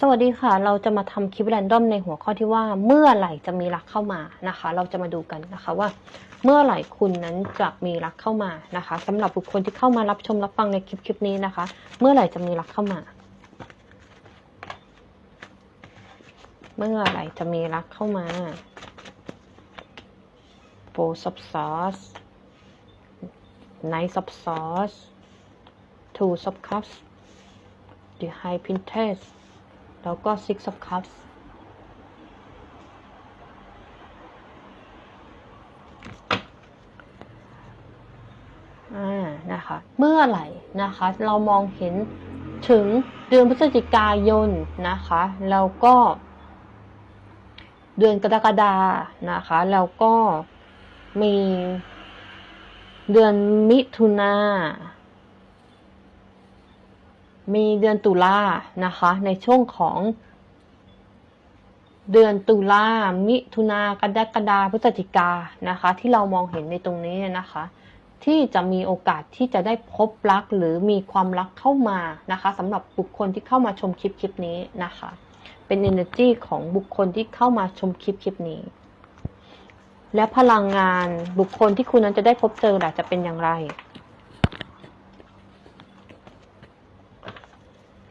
สวัสดีค่ะ เราจะมาทำคลิปแรนดอมในหัวข้อที่ว่าเมื่อไหร่จะมีรักเข้ามานะคะ เราจะมาดูกันนะคะว่า เมื่อไหร่คุณนั้นจะมีรักเข้ามานะคะสำหรับบุคคลที่เข้ามารับชมรับฟังในคลิปคลิปนี้นะคะ เมื่อไหร่จะมีรักเข้ามา เมื่อไหร่จะมีรักเข้ามาโปรซับซอสไนท์ซับซอสทูซับคัพ The High Princess แล้วก็ Six of Cups อ่านะคะ เมื่อไหร่นะคะ เรามองเห็นถึงเดือนพฤศจิกายนนะคะ แล้วก็ เดือนกรกฎานะคะ แล้วก็มีเดือนมิถุนา มีเดือนตุลานะคะ ในช่วงของเดือนตุลามิถุนากรกฎาพฤศจิกานะคะ ที่เรามองเห็นในตรงนี้นะคะ ที่จะมีโอกาสที่จะได้พบรักหรือมีความรักเข้ามานะคะสำหรับบุคคลที่เข้ามาชมคลิปคลิปนี้นะคะ เป็น energy ของบุคคลที่เข้ามาชมคลิปคลิปนี้ และพลังงานบุคคลที่คุณนั้นจะได้พบเจอล่ะจะเป็นอย่างไร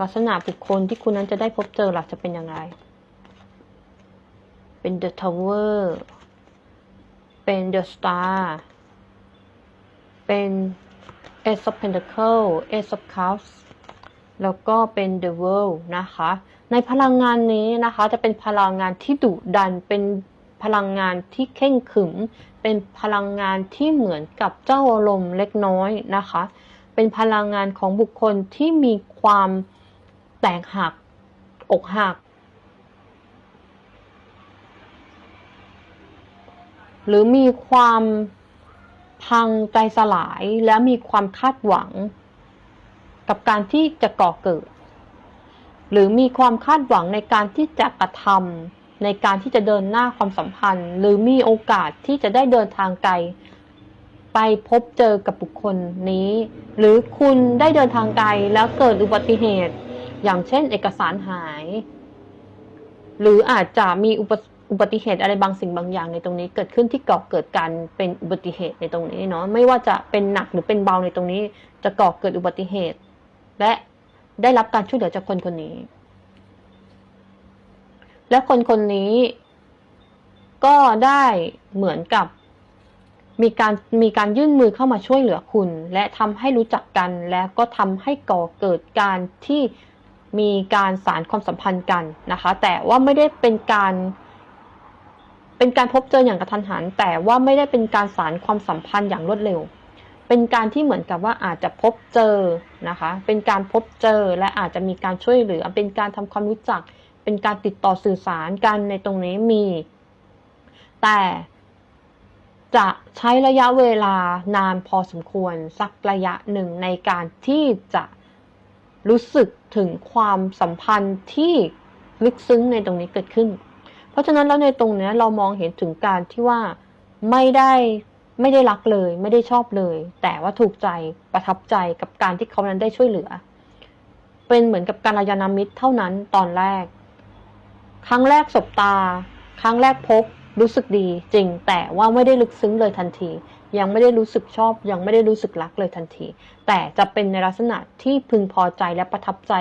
ลักษณะบุคคลที่คุณนั้นจะได้พบเจอหล่ะจะเป็นอย่างไร เป็น The Tower เป็น The Star เป็น Ace of Pentacles Ace of Cups แล้วก็เป็น The World นะคะ ในพลังงานนี้นะคะ จะเป็นพลังงานที่ดุดัน เป็นพลังงานที่เข่งขึม เป็นพลังงานที่เหมือนกับเจ้าอารมณ์เล็กน้อยนะคะ เป็นพลังงานของบุคคลที่มีความ แตกหัก อกหัก หรือมีความพังใจสลายและมีความคาดหวัง กับการที่จะก่อเกิด หรือมีความคาดหวังในการที่จะกระทำในการที่จะเดินหน้าความสัมพันธ์ หรือมีโอกาสที่จะได้เดินทางไกลไปพบเจอกับบุคคลนี้ หรือคุณได้เดินทางไกลแล้วเกิดอุบัติเหตุ อย่างเช่นเอกสารหาย หรืออาจจะมีอุปอุบัติเหตุอะไรบางสิ่งบางอย่างในตรงนี้ เกิดขึ้นที่ก่อเกิดการเป็นอุบัติเหตุในตรงนี้เนาะไม่ว่าจะเป็นหนักหรือเป็นเบาในตรงนี้ จะก่อเกิดอุบัติเหตุ และได้รับการช่วยเหลือจากคนคนนี้ และคนคนนี้ ก็ได้เหมือนกับมีการมีการยื่นมือเข้ามาช่วยเหลือคุณ และทำให้รู้จักกันและก็ทำให้ก่อเกิดการที่ มีการสารความสัมพันธ์กันนะคะ แต่ว่าไม่ได้เป็นการ เป็นการพบเจออย่างกระทันหัน แต่ว่าไม่ได้เป็นการสารความสัมพันธ์อย่างรวดเร็ว เป็นการที่เหมือนกับว่าอาจจะพบเจอนะคะ เป็นการพบเจอและอาจจะมีการช่วยเหลือ เป็นการทำความรู้จัก เป็นการติดต่อสื่อสารกันในตรงนี้มี แต่จะใช้ระยะเวลานานพอสมควรสักระยะหนึ่งในการที่จะ รู้สึกถึงความสัมพันธ์ที่ลึกซึ้งในตรงนี้เกิดขึ้น เพราะฉะนั้นแล้วในตรงนี้เรามองเห็นถึงการที่ว่าไม่ได้ไม่ได้รักเลย ไม่ได้ชอบเลย แต่ว่าถูกใจประทับใจกับการที่เขานั้นได้ช่วยเหลือ เป็นเหมือนกับการยานามิตรเท่านั้นตอนแรก ครั้งแรกสบตา ครั้งแรกพบรู้สึกดีจริงแต่ว่าไม่ได้ลึกซึ้งเลยทันที ยังไม่ได้รู้สึกชอบ ยังไม่ได้รู้สึกรักเลยทันที แต่จะเป็นในลักษณะที่พึงพอใจและประทับใจ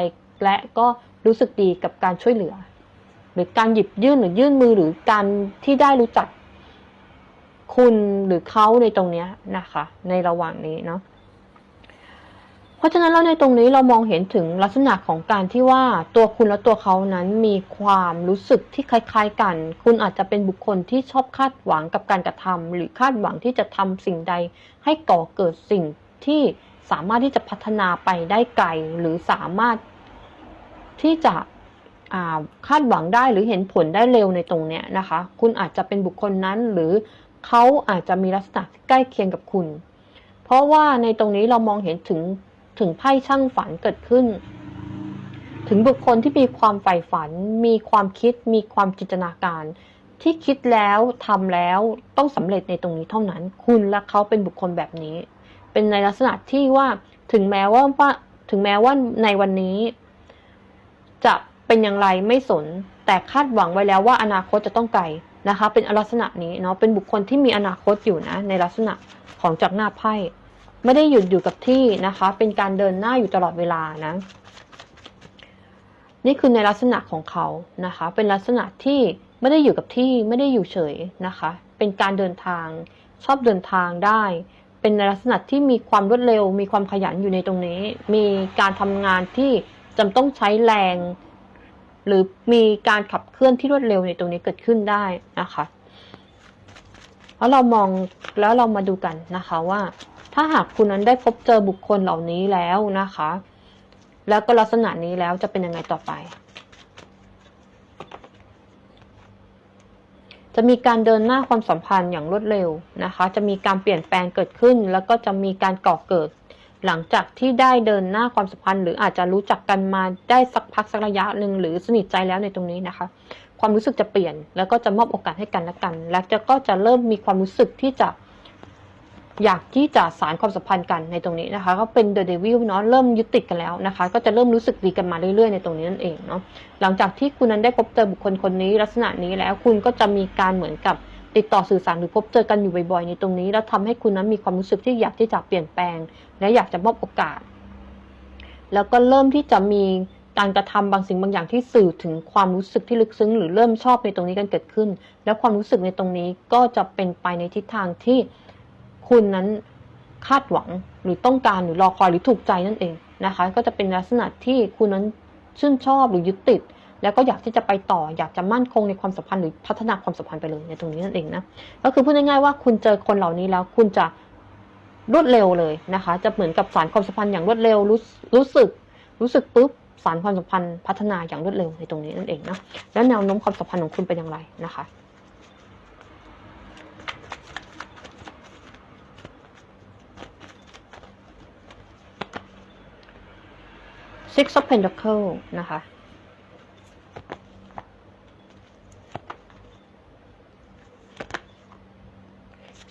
และก็รู้สึกดีกับการช่วยเหลือ หรือการหยิบยื่นหรือยื่นมือหรือการที่ได้รู้จักคุณหรือเขาในตรงนี้นะคะ ในระหว่างนี้เนาะ ราะฉะนั้นแล้วในตรงนี้เรามองเห็นถึงลักษณะของการที่ว่าตัวคุณและตัวเขานั้นมีความรู้สึกที่คล้ายๆกัน คุณอาจจะเป็นบุคคลที่ชอบคาดหวังกับการกระทำหรือคาดหวังที่จะทำสิ่งใด ให้ก่อเกิดสิ่งที่สามารถที่จะพัฒนาไปได้ไกล หรือสามารถที่จะคาดหวังได้หรือเห็นผลได้เร็วในตรงเนี้ยนะคะ คุณอาจจะเป็นบุคคลนั้นหรือเขาอาจจะมีลักษณะใกล้เคียงกับคุณ เพราะว่าในตรงนี้เรามองเห็นถึง ถึงไพ่ช่างฝันเกิดขึ้น ถึงบุคคลที่มีความใฝ่ฝัน มีความคิด มีความจินตนาการ ที่คิดแล้วทำแล้วต้องสำเร็จในตรงนี้เท่านั้น คุณและเขาเป็นบุคคลแบบนี้ เป็นในลักษณะที่ว่าถึงแม้ว่าว่าถึงแม้ว่าในวันนี้ จะเป็นอย่างไรไม่สน แต่คาดหวังไว้แล้วว่าอนาคตจะต้องไกลนะคะ เป็นลักษณะนี้เนาะเป็นบุคคลที่มีอนาคตอยู่นะ ในลักษณะของจากหน้าไพ่ ไม่ได้หยุดอยู่กับที่นะคะ เป็นการเดินหน้าอยู่ตลอดเวลานะ นี่คือในลักษณะของเขานะคะ เป็นลักษณะที่ไม่ได้อยู่กับที่ไม่ได้อยู่เฉยนะคะ เป็นการเดินทาง ชอบเดินทางได้ เป็นในลักษณะที่มีความรวดเร็ว มีความขยันอยู่ในตรงนี้ มีการทำงานที่จำต้องใช้แรง หรือมีการขับเคลื่อนที่รวดเร็วในตรงนี้เกิดขึ้นได้นะคะแล้วเรามองแล้วเรามาดูกันนะคะว่า ถ้าหากคุณนั้นได้พบเจอบุคคลเหล่านี้แล้วนะคะ แล้วก็ลักษณะนี้แล้วจะเป็นยังไงต่อไป จะมีการเดินหน้าความสัมพันธ์อย่างรวดเร็วนะคะ จะมีการเปลี่ยนแปลงเกิดขึ้น แล้วก็จะมีการก่อเกิด หลังจากที่ได้เดินหน้าความสัมพันธ์ หรืออาจจะรู้จักกันมาได้สักพักสักระยะหนึ่งหรือสนิทใจแล้วในตรงนี้นะคะความรู้สึกจะเปลี่ยน แล้วก็จะมอบโอกาสให้กันและกัน และจะก็จะเริ่มมีความรู้สึกที่จะ อยากที่จะสารความสัมพันธ์กันในตรงนี้นะคะ ก็เป็นเดอะเดวิลเนาะเริ่มยึดติดกันแล้วนะคะ ก็จะเริ่มรู้สึกดีกันมาเรื่อยๆในตรงนี้นั่นเองเนาะหลังจากที่คุณนั้นได้พบเจอบุคคลคนนี้ลักษณะนี้แล้วคุณก็จะมีการเหมือนกับติดต่อสื่อสารหรือพบเจอกันอยู่บ่อยๆในตรงนี้ แล้วทำให้คุณนั้นมีความรู้สึกที่อยากที่จะเปลี่ยนแปลง และอยากจะมอบโอกาส แล้วก็เริ่มที่จะมีการกระทำบางสิ่งบางอย่างที่สื่อถึงความรู้สึกที่ลึกซึ้ง หรือเริ่มชอบในตรงนี้กันเกิดขึ้น แล้วความรู้สึกในตรงนี้ก็จะเป็นไปในทิศทางที่ คุณนั้นคาดหวังหรือต้องการหรือรอคอยหรือถูกใจนั่นเองนะคะ ก็จะเป็นลักษณะที่คุณนั้นชื่นชอบหรือยึดติด แล้วก็อยากที่จะไปต่ออยากจะมั่นคงในความสัมพันธ์หรือพัฒนาความสัมพันธ์ไปเลยในตรงนี้นั่นเองนะก็คือพูดง่ายๆว่าคุณเจอคนเหล่านี้แล้วคุณจะรวดเร็วเลยนะคะ จะเหมือนกับสารความสัมพันธ์อย่างรวดเร็วรู้รู้สึก รู้สึกปุ๊บสารความสัมพันธ์พัฒนาอย่างรวดเร็วในตรงนี้นั่นเองนะแล้วแนวโน้มความสัมพันธ์ของคุณเป็นอย่างไรนะคะ Six of Pentacle นะคะ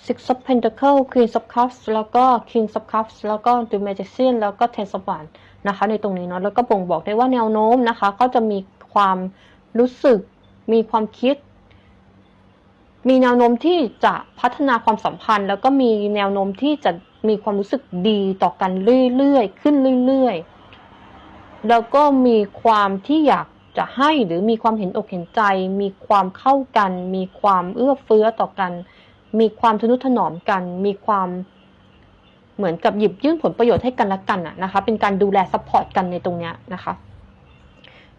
Six of Pentacle Queen of Cups แล้วก็ King of Cups แล้วก็ The Magician แล้วก็ Ten of Wands นะคะ ในตรงนี้เนาะ แล้วก็บ่งบอกได้ว่าแนวโน้มนะคะ ก็จะมีความรู้สึก มีความคิด มีแนวโน้มที่จะพัฒนาความสัมพันธ์ แล้วก็มีแนวโน้มที่จะมีความรู้สึกดีต่อกันเรื่อยๆ ขึ้นเรื่อยๆ แล้วก็มีความที่อยากจะให้หรือมีความเห็นอกเห็นใจ มีความเข้ากัน มีความเอื้อเฟื้อต่อกัน มีความทนุถนอมกัน มีความเหมือนกับหยิบยื่นผลประโยชน์ให้กันและกันอะนะคะ เป็นการดูแลซัพพอร์ตกันในตรงเนี้ยนะคะ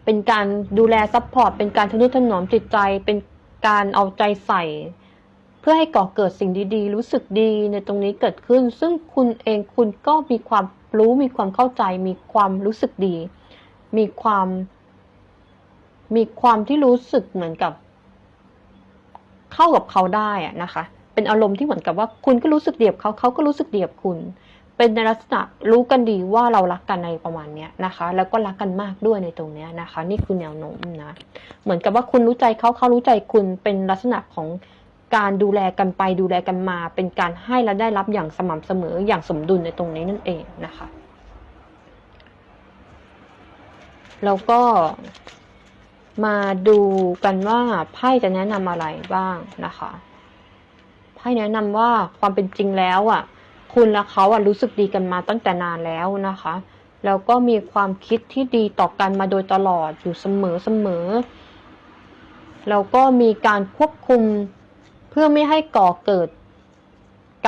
เป็นการดูแลซัพพอร์ต เป็นการทนุถนอมจิตใจ เป็นการเอาใจใส่ พื่อให้ก่อเกิดสิ่งดีๆ รู้สึกดีในตรงนี้เกิดขึ้น ซึ่งคุณเองคุณก็มีความรู้มีความเข้าใจ มีความรู้สึกดี มีความ มีความที่รู้สึกเหมือนกับ เข้ากับเขาได้อะนะคะ เป็นอารมณ์ที่เหมือนกับว่า คุณก็รู้สึกเดียบเขาเขาก็รู้สึกเดียบคุณ เป็นในลักษณะรู้กันดีว่าเรารักกันในประมาณนี้นะคะ แล้วก็รักกันมากด้วยในตรงนี้นะคะ นี่คือแนวโน้มนะ เหมือนกับว่าคุณรู้ใจเขาเขารู้ใจคุณเป็นลักษณะของ การดูแลกันไปดูแลกันมา เป็นการให้และได้รับอย่างสม่ำเสมออย่างสมดุลในตรงนี้นั่นเองนะคะ แล้วก็มาดูกันว่าไพ่จะแนะนำอะไรบ้างนะคะไพ่แนะนำว่าความเป็นจริงแล้วอะ คุณและเขาอะรู้สึกดีกันมาตั้งแต่นานแล้วนะคะ แล้วก็มีความคิดที่ดีต่อกันมาโดยตลอดอยู่เสมอเสมอแล้วก็มีการควบคุม พื่อไม่ให้ก่อเกิด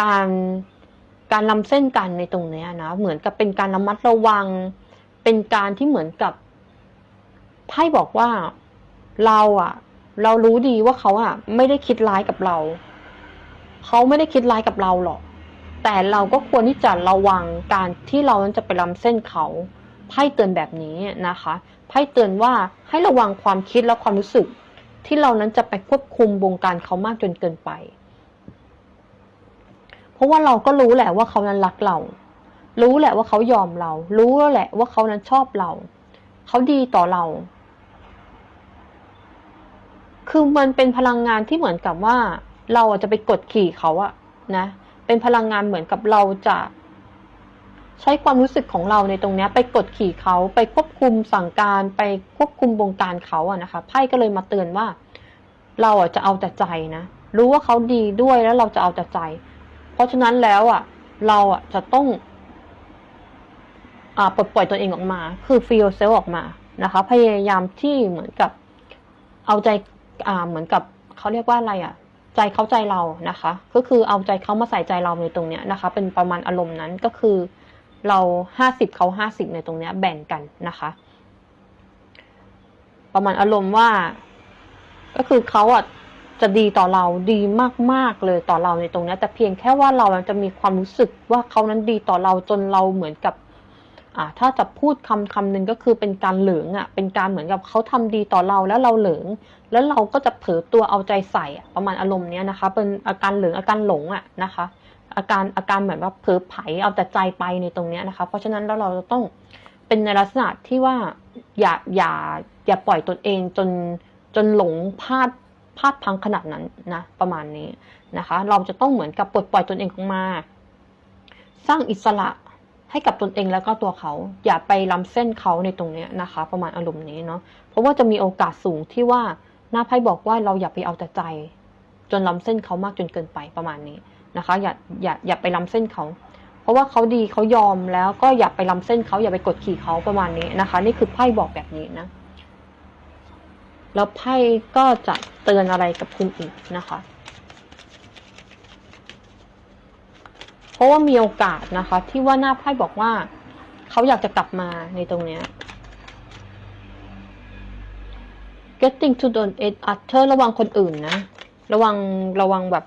การการล้ำเส้นกันในตรงนี้นะ เหมือนกับเป็นการระมัดระวัง เป็นการที่เหมือนกับไพ่บอกว่าเราอะเรารู้ดีว่าเขาอะไม่ได้คิดร้ายกับเรา เขาไม่ได้คิดร้ายกับเราหรอก แต่เราก็ควรที่จะระวังการที่เรานั้นจะไปล้ำเส้นเขาไพ่เตือนแบบนี้นะคะไพ่เตือนว่าให้ระวังความคิดและความรู้สึก ที่เรานั้นจะไปควบคุมวงการเขามากจนเกินไป เพราะว่าเราก็รู้แหละว่าเขานั้นรักเรา รู้แหละว่าเขายอมเรา รู้แหละว่าเขานั้นชอบเรา เขาดีต่อเรา คือมันเป็นพลังงานที่เหมือนกับว่า เราจะไปกดขี่เขาอะนะ เป็นพลังงานเหมือนกับเราจะ ใช้ความรู้สึกของเราในตรงนี้ไปกดขี่เขาไปควบคุมสั่งการ ไปควบคุมบงการเขาอะนะคะไพ่ก็เลยมาเตือนว่า เราอะจะเอาแต่ใจนะรู้ว่าเขาดีด้วยแล้วเราจะเอาแต่ใจ เพราะฉะนั้นแล้วอะเราอะจะต้องอปลดปล่อยตัวเองออกมา คือฟีลเซลออกมานะคะ พยายามที่เหมือนกับ เอาใจอ่าเหมือนกับเขาเรียกว่าอะไรอะใจเขาใจเรานะคะ ก็คือเอาใจเขามาใส่ใจเราในตรงเนี้ยนะคะ เป็นประมาณอารมณ์นั้นก็คือ เราห้าสิบเขาห้าสิบในตรงเนี้ยแบ่งกันนะคะ ประมาณอารมณ์ว่า ก็คือเขาอะจะดีต่อเราดีมากๆเลยต่อเราในตรงนี้แต่เพียงแค่ว่าเราจะมีความรู้สึกว่าเขานั้นดีต่อเราจนเราเหมือนกับ อ่า ถ้าจะพูดคำคำหนึ่งก็คือเป็นการเหลืองอะ เป็นการเหมือนกับเขาทำดีต่อเราแล้วเราเหลือง แล้วเราก็จะเผลอตัวเอาใจใส่อะประมาณอารมณ์เนี้ยนะคะ เป็นอาการเหลืองอาการหลงอะนะคะ อาการอาการเหมือนว่าเผลอไผเอาแต่ใจไปในตรงเนี้ยนะคะ เพราะฉะนั้นแล้วเราจะต้องเป็นในลักษณะที่ว่าอย่าอย่าอย่าปล่อยตนเองจนจนหลงพลาดพลาดพังขนาดนั้นนะประมาณนี้นะคะ เราจะต้องเหมือนกับปลดปล่อยตนเองออกมา สร้างอิสระให้กับตนเองแล้วก็ตัวเขา อย่าไปล้ำเส้นเขาในตรงนี้นะคะ ประมาณอารมณ์นี้เนาะเพราะว่าจะมีโอกาสสูงที่ว่าหน้าไพ่บอกว่าเราอย่าไปเอาแต่ใจ จนล้ำเส้นเขามากจนเกินไปประมาณนี้ นะคะ อย่าอย่าอย่าไปล้ำเส้นเขา เพราะว่าเขาดีเขายอมแล้วก็อย่าไปล้ำเส้นเขาอย่าไปกดขี่เขาประมาณนี้นะคะ นี่คือไพ่บอกแบบนี้นะ แล้วไพ่ก็จะเตือนอะไรกับคุณอีกนะคะ เพราะว่ามีโอกาสนะคะ ที่ว่าหน้าไพ่บอกว่าเขาอยากจะกลับมาในตรงเนี้ย getting to the end other ระวังคนอื่นนะ ระวังระวังแบบ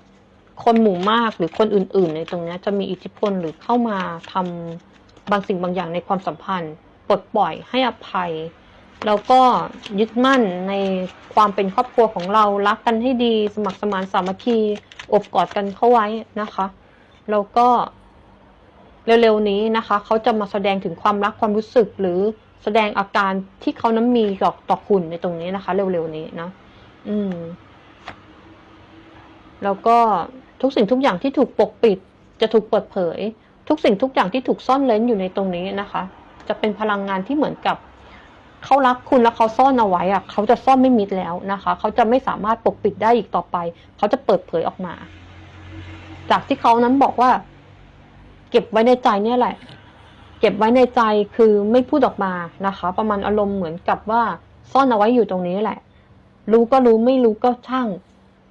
คนหมู่มากหรือคนอื่น ๆ ในตรงนี้จะมีอิทธิพลหรือเข้ามาทำบางสิ่งบางอย่างในความสัมพันธ์ปลดปล่อยให้อภัย แล้วก็ยึดมั่นในความเป็นครอบครัวของเรารักกันให้ดี สมัครสมานสามัคคีอบกอดกันเข้าไว้นะคะ แล้วก็เร็วๆนี้นะคะเขาจะมาแสดงถึงความรักความรู้สึกหรือแสดงอาการที่เขานั้นมีต่อต่อคุณในตรงนี้นะคะ เร็วๆนี้นะ อืม แล้วก็ทุกสิ่งทุกอย่างที่ถูกปกปิด จะถูกเปิดเผย ทุกสิ่งทุกอย่างที่ถูกซ่อนเร้นอยู่ในตรงนี้นะคะ จะเป็นพลังงานที่เหมือนกับเขารักคุณแล้วเขาซ่อนเอาไว้อะเขาจะซ่อนไม่มิดแล้วนะคะ เขาจะไม่สามารถปกปิดได้อีกต่อไป เขาจะเปิดเผยออกมา จากที่เขานั้นบอกว่า เก็บไว้ในใจเนี่ยแหละ เก็บไว้ในใจคือไม่พูดออกมานะคะ ประมาณอารมณ์เหมือนกับว่าซ่อนเอาไว้อยู่ตรงนี้แหละ รู้ก็รู้ไม่รู้ก็ช่าง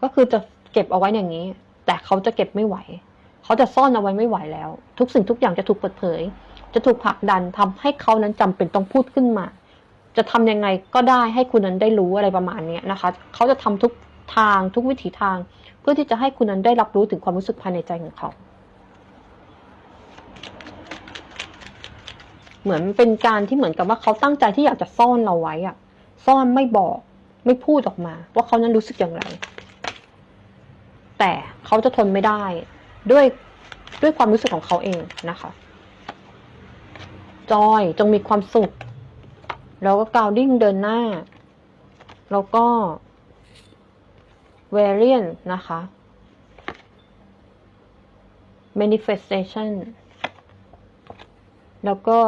ก็คือจะ เก็บเอาไว้อย่างนี้ แต่เขาจะเก็บไม่ไหว เขาจะซ่อนเอาไว้ไม่ไหวแล้ว ทุกสิ่งทุกอย่างจะถูกเปิดเผย จะถูกผลักดันทำให้เขานั้นจำเป็นต้องพูดขึ้นมา จะทำยังไงก็ได้ให้คุณนั้นได้รู้อะไรประมาณนี้นะคะ เขาจะทำทุกทางทุกวิถีทาง เพื่อที่จะให้คุณนั้นได้รับรู้ถึงความรู้สึกภายในใจของเขา เหมือนเป็นการที่เหมือนกับว่าเขาตั้งใจที่อยากจะซ่อนเราไว้อะซ่อนไม่บอกไม่พูดออกมา ว่าเขานั้นรู้สึกอย่างไร แต่เขาจะทนไม่ได้ด้วยด้วยความรู้สึกของเขาเองนะคะ จอยจงมีความสุข แล้วก็กาวดิ้งเดินหน้า แล้วก็เวเรียนนะคะ manifestation แล้วก็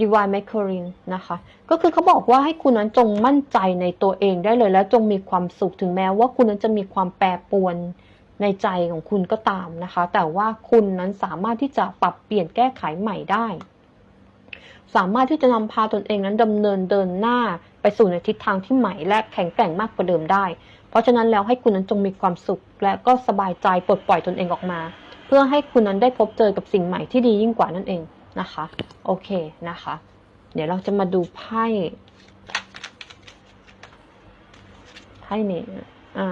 divine m a c u r i n นะคะ ก็คือเขาบอกว่าให้คุณนั้นจงมั่นใจในตัวเองได้เลยและจงมีความสุขถึงแม้ว่าคุณนั้นจะมีความแปรปรวน ในใจของคุณก็ตามนะคะ แต่ว่าคุณนั้นสามารถที่จะปรับเปลี่ยนแก้ไขใหม่ได้ สามารถที่จะนำพาตนเองนั้นดำเนินเดินหน้าไปสู่ในทิศทางที่ใหม่และแข็งแกร่งมากกว่าเดิมได้ เพราะฉะนั้นแล้วให้คุณนั้นจงมีความสุข และก็สบายใจปลดปล่อยตนเองออกมา เพื่อให้คุณนั้นได้พบเจอกับสิ่งใหม่ที่ดียิ่งกว่านั่นเองนะคะ โอเคนะคะ เดี๋ยวเราจะมาดูไพ่ไพ่นี้อ่า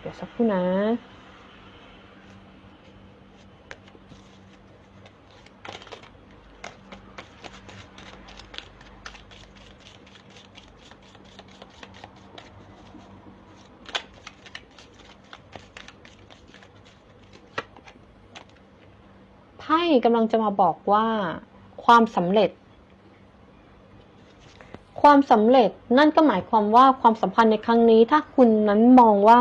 เดี๋ยวสักครู่นะ ไพ่กำลังจะมาบอกว่า ความสำเร็จ ความสำเร็จนั่นก็หมายความว่าความสัมพันธ์ในครั้งนี้ ถ้าคุณนั้นมองว่า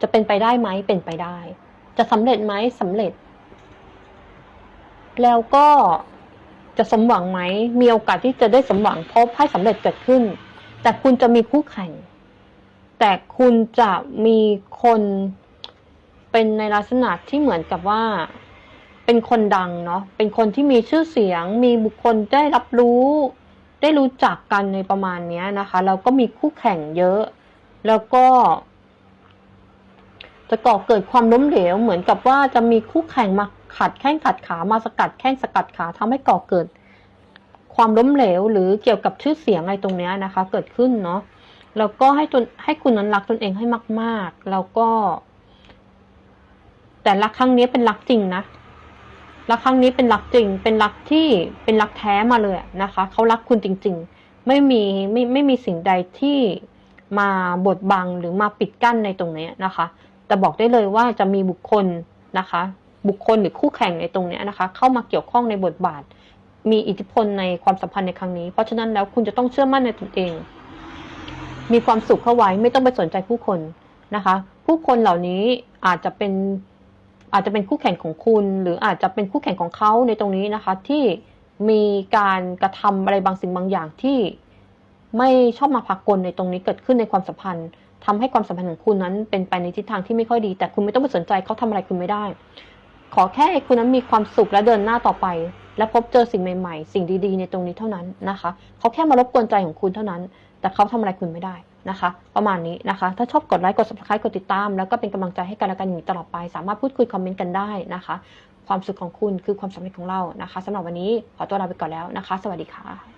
จะเป็นไปได้ไหมเป็นไปได้ จะสำเร็จไหมสำเร็จ แล้วก็จะสมหวังไหม มีโอกาสที่จะได้สมหวังพบให้สำเร็จเกิดขึ้น แต่คุณจะมีคู่แข่ง แต่คุณจะมีคนเป็นในลักษณะที่เหมือนกับว่า เป็นคนดังเนาะ เป็นคนที่มีชื่อเสียง มีบุคคลได้รับรู้ ได้รู้จักกันในประมาณนี้นะคะแล้วก็มีคู่แข่งเยอะ แล้วก็ จะก่อเกิดความล้มเหลว เหมือนกับว่าจะมีคู่แข่งมาขัดแข้งขัดขามาสกัดแข้งสกัดขาทำให้ก่อเกิด ความล้มเหลว หรือเกี่ยวกับชื่อเสียงอะไรตรงเนี้ยนะคะ เกิดขึ้นเนาะแล้วก็ให้ตนให้คุณนั้นรักตนเองให้มาก ๆ แล้วก็ แต่รักครั้งนี้เป็นรักจริงนะ รักครั้งนี้เป็นรักจริง เป็นรักที่เป็นรักแท้มาเลยนะคะเขารักคุณจริง ๆ ไม่มีไม่ไม่มีสิ่งใดที่มาบดบังหรือมาปิดกั้นในตรงนี้นะคะ แต่บอกได้เลยว่าจะมีบุคคลนะคะ บุคคลหรือคู่แข่งในตรงนี้นะคะ เข้ามาเกี่ยวข้องในบทบาท มีอิทธิพลในความสัมพันธ์ในครั้งนี้ เพราะฉะนั้นแล้วคุณจะต้องเชื่อมั่นในตนเอง มีความสุขเข้าไว้ไม่ต้องไปสนใจผู้คนนะคะ ผู้คนเหล่านี้อาจจะเป็น อาจจะเป็นคู่แข่งของคุณ หรืออาจจะเป็นคู่แข่งของเขาในตรงนี้นะคะ ที่มีการกระทำอะไรบางสิ่งบางอย่างที่ไม่ชอบมาพากลในตรงนี้เกิดขึ้นในความสัมพันธ์ทำให้ความสัมพันธ์ของคุณนั้นเป็นไปในทิศทางที่ไม่ค่อยดี แต่คุณไม่ต้องไปสนใจเขาทำอะไรคุณไม่ได้ ขอแค่คุณนั้นมีความสุขและเดินหน้าต่อไป และพบเจอสิ่งใหม่ ๆ สิ่งดีๆ ในตรงนี้เท่านั้นนะคะ เขาแค่มารบกวนใจของคุณเท่านั้น แต่เขาทำอะไรคุณไม่ได้ นะคะ ประมาณนี้นะคะ ถ้าชอบกดไลค์กด subscribe กดติดตาม แล้วก็เป็นกำลังใจให้กันและกันอย่างนี้ตลอดไป สามารถพูดคุยคอมเมนต์กันได้นะคะ ความสุขของคุณคือความสำเร็จของเรานะคะสำหรับวันนี้ขอตัวลาไปก่อนแล้วนะคะ สวัสดีค่ะ